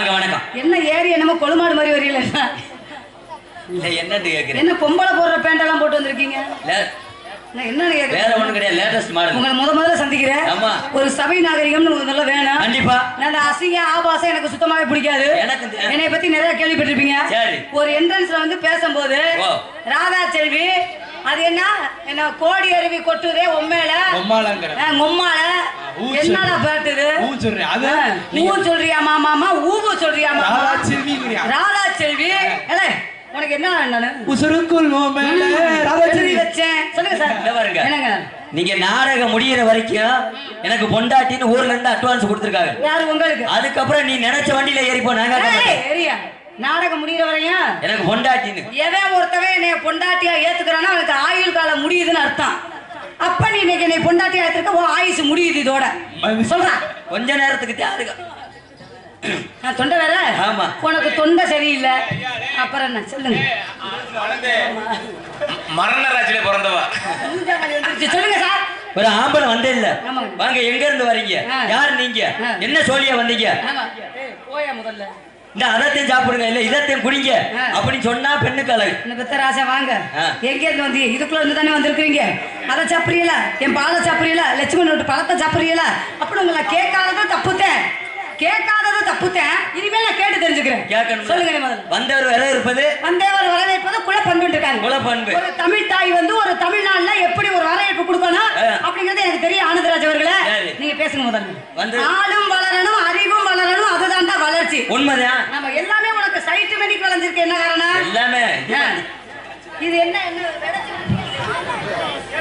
வாங்க வணக்கம். என்ன ஏறி என்னமோ கொழுமாடு மாதிரி வரீங்களே? இல்ல என்னன்னு கேக்குறேன் என்ன பொம்பளை போடுற பேண்ட் எல்லாம் போட்டு வந்திருக்கீங்க? என்னன்னு வேற கேக்குறேன் ஒண்ணும் கிடையாது லேட்டஸ்ட் மாடல் உங்களை முத முதல்ல சந்திக்கிறேன். ஆமா. ஒரு சபை நாகரிகம்னு உங்களுக்கு நல்லா வேணும். கண்டிப்பா. நான் அந்த அசிங்க ஆபாசம் எனக்கு சுத்தமாவே பிடிக்காது. எனக்கு என்னை பத்தி நிறைய கேள்விப்பட்டிருப்பீங்க. சரி. ஒரு என்ட்ரன்ஸ்ல வந்து பேசும்போது. ராதா செல்வி அது என்ன? என்ன கோடி அருவி கொட்டுதே உண்மையில ஊ என்னடா சொல்லு. பாட்டுது? ஊ சொல்றேன். அது ஊ சொல்றியா மாமா? ஊவு சொல்றியா மாமா? ராதா செல்விங்கிறியா? ராதா செல்வி. ஏலே, உனக்கு என்ன நானு? உசுருக்குள் மேல ராதா செல்வி. வச்சேன்? சொல்லுங்க சார். பாருங்க. என்னங்க? நீங்க நாடகம் முடியிற வரைக்கும் எனக்கு பொண்டாட்டின்னு ஊர்ல இருந்து அட்வான்ஸ் கொடுத்துருக்காங்க. யாரு உங்களுக்கு? அதுக்கப்புறம் நீ நினைச்ச வண்டியில ஏறி போ நாங்க காட்ட ஏய், மாட்டோம். ஏரியா நாடகம் முடிகிற வரையும் எனக்கு பொண்டாட்டின்னு. எவன் ஒருத்தவன் என்னைய பொண்டாட்டியா ஏத்துக்கிறானோ அவனுக்கு ஆயுள் காலம் முடியுதுன்னு அர்த்தம். அப்ப நீ இன்னைக்கு என்னை பொண்டாட்டியா ஏத்துக்க உன் ஆயுசு முடியுது இதோட. சொல்றேன் கொஞ்ச நேரத்துக்கு தியாருங்க தொண்டை வேற? ஆமா. உனக்கு தொண்டை சரியில்லை. அப்புறம் என்ன? சொல்லுங்க. மரணராஜிலே பிறந்தவா. சொல்லுங்க சார். ஒரு ஆம்பளை வந்தே இல்ல. வாங்க எங்க இருந்து வரீங்க. யார் நீங்க. என்ன சொல்லியா வந்தீங்க? போயா முதல்ல. இந்த அதத்தையும் சாப்பிடுங்க. இல்ல இதத்தையும் குடிங்க. அப்படின்னு சொன்னா பெண்ணுக்கு அழகு பெத்த ராசா வாங்க. எங்க இருந்து வந்து இதுக்குள்ள இருந்து தானே வந்திருக்கீங்க அதை சாப்பிடுறீல என் பாலை சாப்பிடுறீல லட்சுமண் விட்டு பழத்தை சாப்பிடுறீல அப்படி உங்களை கேட்காதது தப்புத்தேன். கேட்காதது தப்புத்தேன். இனிமேல் நான் கேட்டு தெரிஞ்சுக்கிறேன். கேட்கணும் சொல்லுங்க வந்தவர் இருப்பது? வந்தேவர் வரவேற்பது குலப்பண்பு இருக்காங்க. குலப்பண்பு. ஒரு தமிழ் தாய் வந்து ஒரு தமிழ்நாட்டுல எப்படி ஒரு வரவேற்பு கொடுக்கணும். அப்படிங்கறது எனக்கு தெரியும் ஆனந்தராஜ் அவர்களே. நீங்க பேசுங்க முதல்ல. ஆளும் வளரணும் அறிவும் வளர்ச்சி. உண்மைதான். நம்ம எல்லாமே உனக்கு சைட்டு மணிக்கு வளைஞ்சிருக்கு என்ன காரணம்? எல்லாமே. இது என்ன என்ன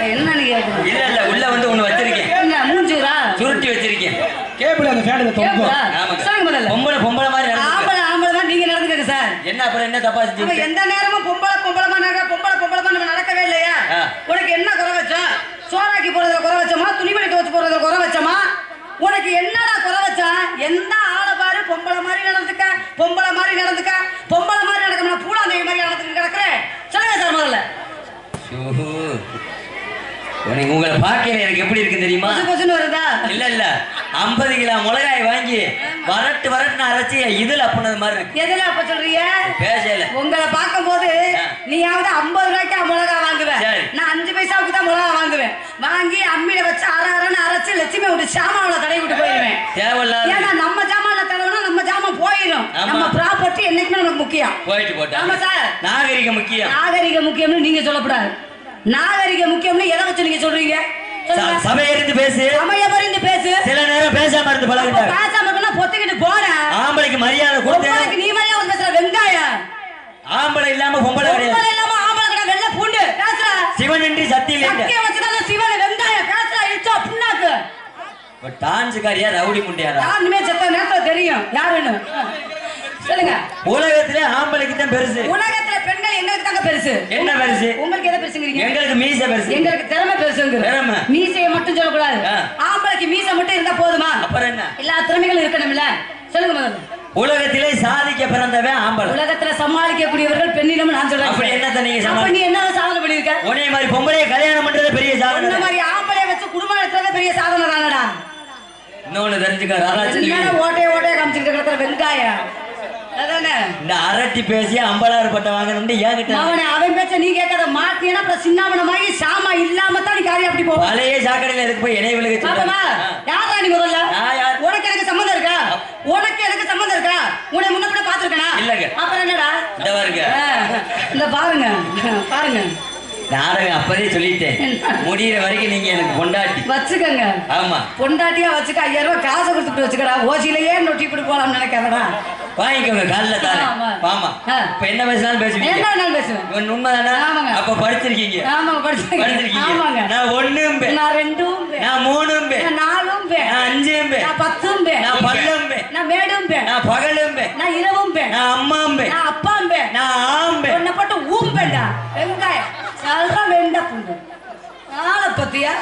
என்னன்னு கேட்கணும்? இல்ல இல்ல உள்ள வந்து ஒண்ணு வச்சிருக்கேன். என்ன மூஞ்சூரா? சுருட்டி வச்சிருக்கேன். கேபிள் அந்த ஃபேனுக்கு தொங்கும்? ஆமாங்க. சொல்லுங்க முதல்ல. பொம்பளை பொம்பளை மாதிரி. ஆம்பளை ஆம்பளை தான் நீங்க நடந்துக்கங்க சார் என்ன அப்புறம் என்ன தப்பா செஞ்சீங்க எந்த நேரமும் பொம்பளை பொம்பளமா நடக்க பொம்பளை பொம்பளமா நம்ம நடக்கவே இல்லையா. உனக்கு என்ன குறை வச்சோம்? சோறாக்கி போறதுல குறை வச்சோமா? துணிமணி துவச்சு போறதுல குறை வச்சோமா? உனக்கு என்னடா குறை வச்சா எந்த பொம்பளை மாதிரி நடந்துக்க பொம்பளை மாதிரி நடந்துக்க பொம்பளை மாதிரி நடக்கணும் பூலாந்தேவி மாதிரி நடந்துட்டு கிடக்குறேன் சொல்லுங்க சார் முதல்ல. ஓஹோ. உனக்கு உங்களை பார்க்கல எனக்கு எப்படி இருக்கு தெரியுமா? கொசு கொசுன்னு வருதா? இல்ல இல்ல. ஐம்பது கிலோ மிளகாய் வாங்கி வரட்டு வரட்டுன்னு அரைச்சி இதுல அப்புனது மாதிரி இருக்கு. எதுல அப்ப சொல்றீங்க? பேசல உங்களை பார்க்கும்போது ஆ. நீயாவது ஐம்பது ரூபாய்க்கு மிளகா வாங்குவேன். நான் அஞ்சு பைசாவுக்கு தான் மிளகா வாங்குவேன். வாங்கி அம்மியில வச்சு அரை அரைன்னு அரைச்சு லட்சுமி விட்டு சாமாவில தடவி விட்டு போயிடுவேன். தேவையில்லாத ஏன்னா நம்ம நம்ம ப்ராப்பர்ட்டி என்னைக்குமே நமக்கு முக்கியம். போயிட்டு போட்டா. ஆமா சார். நாகரிகம் முக்கியம். நாகரிக முக்கியம்னு நீங்க சொல்லக்கூடாது. நாகரிக முக்கியம்னு எதை வச்சு நீங்க சொல்றீங்க? ச- சபையை இருந்து பேசு. சமய பரிந்து பேசு. சில நேரம் பேசாம இருந்து அப்ப பழகிட்டாங்க பேசாம இருக்கணும் பொத்துக்கிட்டு போறேன். ஆம்பளைக்கு மரியாதை பொம்பளைக்கு நீ மாதிரியே வந்து பேசுற வெங்காயம். ஆம்பளை இல்லாம பொம்பளை கிடையாது. பொம்பளை இல்லாம ஆம்பளை கிடையாது. வெள்ளை பூண்டு. பேசுற சிவனின்றி சக்தி இல்லை. சத்தியம் வச்சுதான் சிவன் வெங்காயம் பேசுற இச்சோ புண்ணாக்கு. டான்ஸுக்காரியா ரவுடி முண்டையாரா? யாருமே செத்த நேரத்துல தெரியும். யாருன்னு? சொல்லுங்க. உலகத்திலே ஆம்பளைக்கு தான் பெருசு. உலகத்துல பெண்கள் எங்களுக்கு தாங்க பெருசு. என்ன பெருசு? உங்களுக்கு எதை பெருசுங்கிறீங்க? எங்களுக்கு மீச பெருசு. எங்களுக்கு திறமை பெருசுங்கிற திறமை. மீசையை மட்டும் சொல்லக்கூடாது. ஆம்பளைக்கு மீசை மட்டும் இருந்தா போதுமா? அப்புறம் என்ன? எல்லா திறமைகளும் இருக்கணும்ல. சொல்லுங்க முதல்ல. உலகத்திலே சாதிக்க பிறந்தவன் ஆம்பளை. உலகத்துல சமாளிக்கக்கூடியவர்கள் பெண்ணிடம் நான் சொல்றேன். அப்படி என்னத்த நீங்க சமாளி- நீ என்ன சாதனை பண்ணிருக்க உன்னை மாதிரி பொம்பளைய கல்யாணம் பண்றது பெரிய இந்த சாதனை மாதிரி ஆம்பளைய வச்சு குடும்பம் நடத்துறது பெரிய சாதனை தானடா. இன்னொன்னு தெரிஞ்சுக்க என்னடா ஓட்டைய ஓட்டைய காமிச்சிட்டு கிடக்குற வெங்காயம். இந்த அரட்டி பேசி ஐம்பதாயிரம் பட்டம் வாங்கணும்னு ஏங்கிட்ட. அவனை அவன் பேச்ச நீ கேட்காத மாத்தினா அப்புறம் சின்னாமனமாகி சாமா இல்லாம தான் நீ காரியம் அப்படி போவ. பழைய சாக்கடையில இருக்கு போய் இணை விழுக யாரா நீ முதல்ல? உனக்கு எனக்கு சம்மந்தம் இருக்கா? உனக்கு எனக்கு சம்மந்தம் இருக்கா? உன்னை முன்ன கூட பாத்துருக்கனா இல்லங்க. அப்புறம் என்னடா? இந்த பாருங்க. இந்த பாருங்க பாருங்க. நாடகம் அப்பதே சொல்லிட்டேன். முடியிற வரைக்கும் நீங்க எனக்கு பொண்டாட்டி. வச்சுக்கங்க. ஆமா. பொண்டாட்டியா வச்சுக்க ஐயாயிரம் ரூபாய் காசை கொடுத்துட்டு வச்சுக்கடா. ஓசியிலேயே நொட்டி போட்டு போலாம்னு நினைக்காதடா. வாங்கிக்கோங்க கால்ல தானே ஆமா. ஆமா. இப்ப என்ன பேசினாலும் பேசுவீங்க என்ன வேணாலும் பேசுவேன் உண்மைதானே ஆமாங்க. அப்ப படிச்சிருக்கீங்க ஆமாங்க படிச்சிருக்கேன் படிச்சிருக்கீங்க ஆமாங்க நான் ஒண்ணும் பே நான் ரெண்டும் பே. நான் மூணும் பே நான் நாலும் பே. நான் அஞ்சும் பே நான் பத்தும் பே. நான் பல்லும் பே நான் மேடும் பே. நான் பகலும் பே நான் இரவும் பே. நான் அம்மாம் பே நான் அப்பாம் பே. நான் ஆம் பே உன்னை போட்டு ஊம்பேண்டா. வெங்காயம். சொல்றா வெண்டை பூண்டு. ஆளை பத்தியா?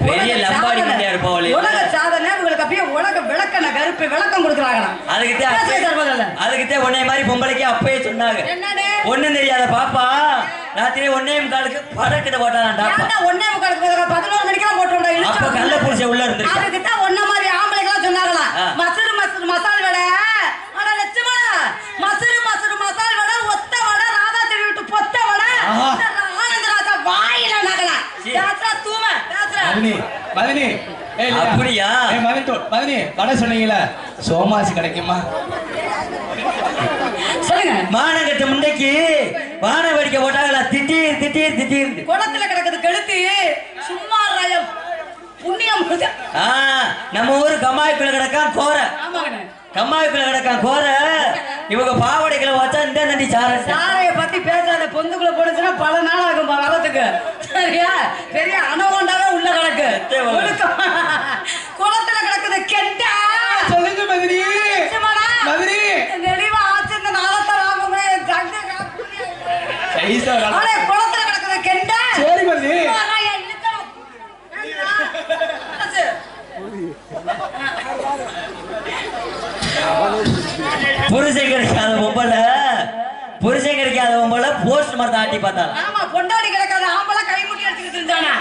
பெரிய லம்பாடி. மண்டையா இருப்பாவளே. உலக சாதனை உங்களுக்கு அப்படியே உலக விளக்கண கருப்பு விளக்கம் கொடுக்குறாங்களாம் அதுக்குத்தான் பேசுங்க சார் முதல்ல. அதுக்குத்தான் உன்னை மாதிரி பொம்பளைக்கு அப்பயே சொன்னாங்க? ஒண்ணும் தெரியாத பாப்பா. ராத்திரி ஒன்னே காலுக்கு படக்கிட்ட போட்டான் ஒண்ணே முக்காலுக்கு பதினோரு மணிக்கெல்லாம் இழுச்சா? அப்ப கள்ள புருஷன் உள்ள இருந்திருக்கா மதினி வடை சொன்னீங்களே சோமாசி கிடைக்குமா? சொல்லுங்க. மானங்கட்ட முண்டைக்கு வான வெடிக்க போட்டாங்களா? திட்டீர் திட்டீர் திட்டீர் குளத்துல கிடக்குது கெளுத்தி. சும்மா ராயம். புண்ணியம் நம்ம ஊரு கம்மாய்க்குள்ள கிடக்கான் கோர. கம்மாய்க்குள்ள கிடக்கான் கோர. இவங்க பாவடைகளை வச்சா இந்த நண்டி சாரன். சாரைய பத்தி பேசாத பொந்துக்குள்ள போடுச்சுன்னா பல நாள் ஆகும் பா வரதுக்கு சரியா? பெரிய அனகொண்டாவே உள்ள கிடக்கு எத்தே வரும். ஒழுக்கம். குளத்துல கிடக்குது கெண்டா சொல்லுங்க மதினி நிஜமாடா? மதினி நெளிவா ஆச்சு இந்த நாளத்தை வாங்க முடியாது என் தங்க காசு. ஆளு. ஆளே, குளத்துல கிடக்குது கெண்டா சரி. ஆச்சு. புருஷன் கிடைக்காத பொம்பளை புருஷன் கிடைக்காத பொம்பளை போஸ்ட் மரத்தை ஆட்டி ஆமா பொண்டாடி கிடக்காத ஆம்பளை கை முட்டி இருந்தானா.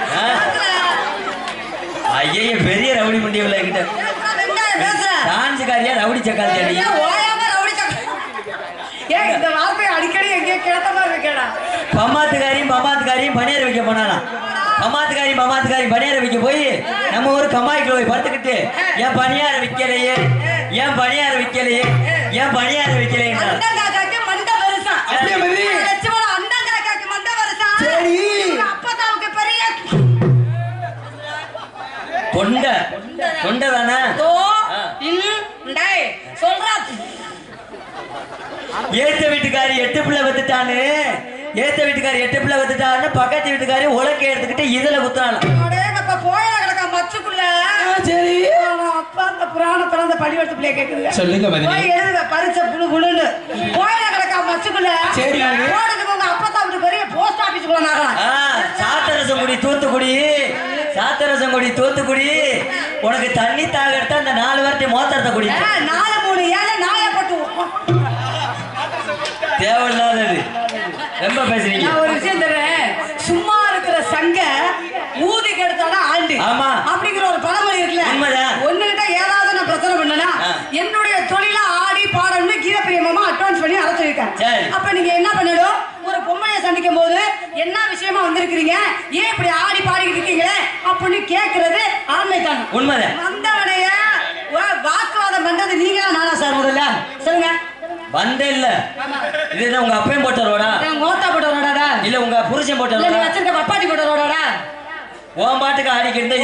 ஐயே பெரிய ரவுடி முண்டி உள்ள கிட்ட டான்ஸுக்காரியா ரவுடி சக்கால் தேடி இந்த வார்த்தையை அடிக்கடி எங்கேயோ கேட்ட மாதிரி இருக்கேடா பம்மாத்துக்காரியும் பம்மாத்துக்காரியும் பணியார வைக்க போனாலாம் பம்மாத்துக்காரியும் பம்மாத்துக்காரியும் பணியார வைக்க போய் நம்ம ஊர் கம்மாய்க்குள்ள போய் படுத்துக்கிட்டு ஏன் பணியார வைக்கலையே? ஏன் பணியார வைக்கலையே? ஏன் அப்பத்தாவுக்கு பெரிய தொண்டை. தொண்டை தானே ஏத்த வீட்டுக்காரி எட்டு பிள்ளை வத்துட்டான்னு ஏத்த வீட்டுக்காரி எட்டு பிள்ளை வத்துட்டான்னு பக்கத்து வீட்டுக்காரி உலக்க எடுத்துக்கிட்டு இதுல குத்துறாளாம் அடேங்கப்பா போயில கிடக்கா மச்சுக்குள்ள? ஆ, சரி. ஆனா, அப்பா அந்த புராணத்துல அந்த படிவெடுத்து பிள்ளைய கேக்குதுங்க. சொல்லுங்க போய் எழுதுங்க பரிச்ச புழு புழுன்னு. போயில கிடக்கா மச்சுக்குள்ள? சரி, உங்க அப்பத்தா வீட்டு பெரிய போஸ்ட் ஆபீஸ் ஆ, சாத்தரசங்குடி தூத்துக்குடி. சாத்தரசங்குடி தூத்துக்குடி. உனக்கு தண்ணி தாக எடுத்தா அந்த நாலு வாரத்தை மோத்திரத்தை குடி நாலு மூணு ஏழை நாயப்பட்டு தேவையில்லாதது. ரொம்ப பேசுறீங்க. நான் ஒரு விஷயம் தர்றேன் சும்மா இருக்கிற சங்க ஊதி கெடுத்தாலும் ஆண்டு. ஆமா. அப்படிங்கிற ஒரு பழமொழி இருக்குல்ல. உண்மைதான். ஒண்ணுகிட்ட ஏதாவது நான் பிரச்சனை பண்ணனா. என்னுடைய தொழில ஆடி பாடணும்னு கீழப்பிரியமா அட்வான்ஸ் பண்ணி சரி. அப்ப நீங்க என்ன பண்ணணும்? ஒரு பொம்மையை சந்திக்கும் போது என்ன விஷயமா வந்திருக்கிறீங்க? ஏன் இப்படி ஆடி பாடிக்கிட்டு இருக்கீங்களே? அப்படின்னு கேக்குறது ஆண்மை தான் உண்மைதான். வந்தவனைய வா- வாக்குவாதம் பண்றது நீங்களா நானா சார் முதல்ல சொல்லுங்க வந்தே இல்ல. இது என்ன உங்க அப்பையும் போட்ட ரோடா? மோத்தா போட்ட ரோடாடா? இல்ல உங்க புருஷன் போட்ட ரோடா? வச்சிருக்க பப்பாட்டி போட்ட ரோடாடா? உன் பாட்டுக்கு ஆடிக்கிட்டு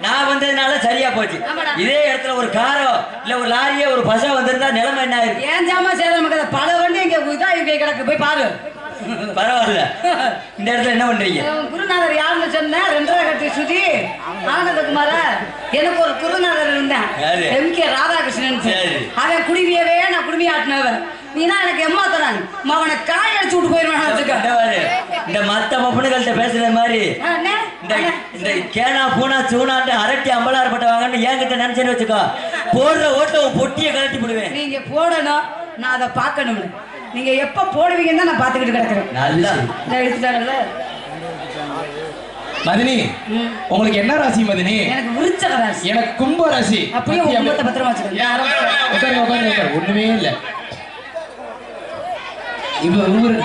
நான் வந்ததுனால சரியா போச்சு. இதே இடத்துல ஒரு காரோ இல்ல ஒரு லாரியோ ஒரு பசோ வந்திருந்தா நிலைமை என்ன ஆயிருக்கு ஏன் ஜாமா சேதம் பல வண்டி இங்க இதா இங்க கிடக்கு. போய் பாரு. பரவாயில்ல. இந்த இடத்துல என்ன பண்றீங்க? குருநாதர் யாருன்னு சொன்ன ரெண்டரை கட்டி சுதி. ஆனந்தகுமார எனக்கு ஒரு குருநாதர் இருந்தேன்? M K Radhakrishnan. அவன் குடிவியவே நான் குடுமி ஆட்டினவன் நீனா எனக்கு எம்மா தரான் அவனை காய் அடிச்சு விட்டு போயிருவான். இந்த மத்த பப்புனுகள்கிட்ட பேசுற மாதிரி இந்த கேனா பூனா சூனான்ட்டு அரட்டி அம்பலாரப்பட்டவாங்கன்னு என்கிட்ட நினைச்சேன்னு வச்சுக்கோ. போடுற ஓட்ட பொட்டியை கழட்டி போடுவேன் நீங்க போடணும். நான் அதை பார்க்கணும் நீங்க எப்ப போடுவீங்கன்னு தான் நான் பார்த்துக்கிட்டு கிடக்குறேன். நல்லா. எடுத்துட்டாங்கல்ல மதினி. உங்களுக்கு என்ன ராசி மதினி? எனக்கு விருச்சக ராசி. எனக்கு கும்ப ராசி. அப்படியே குடும்பத்தை பத்திரமா வச்சுக்கோங்க. ஒண்ணுமே இல்ல. இவரு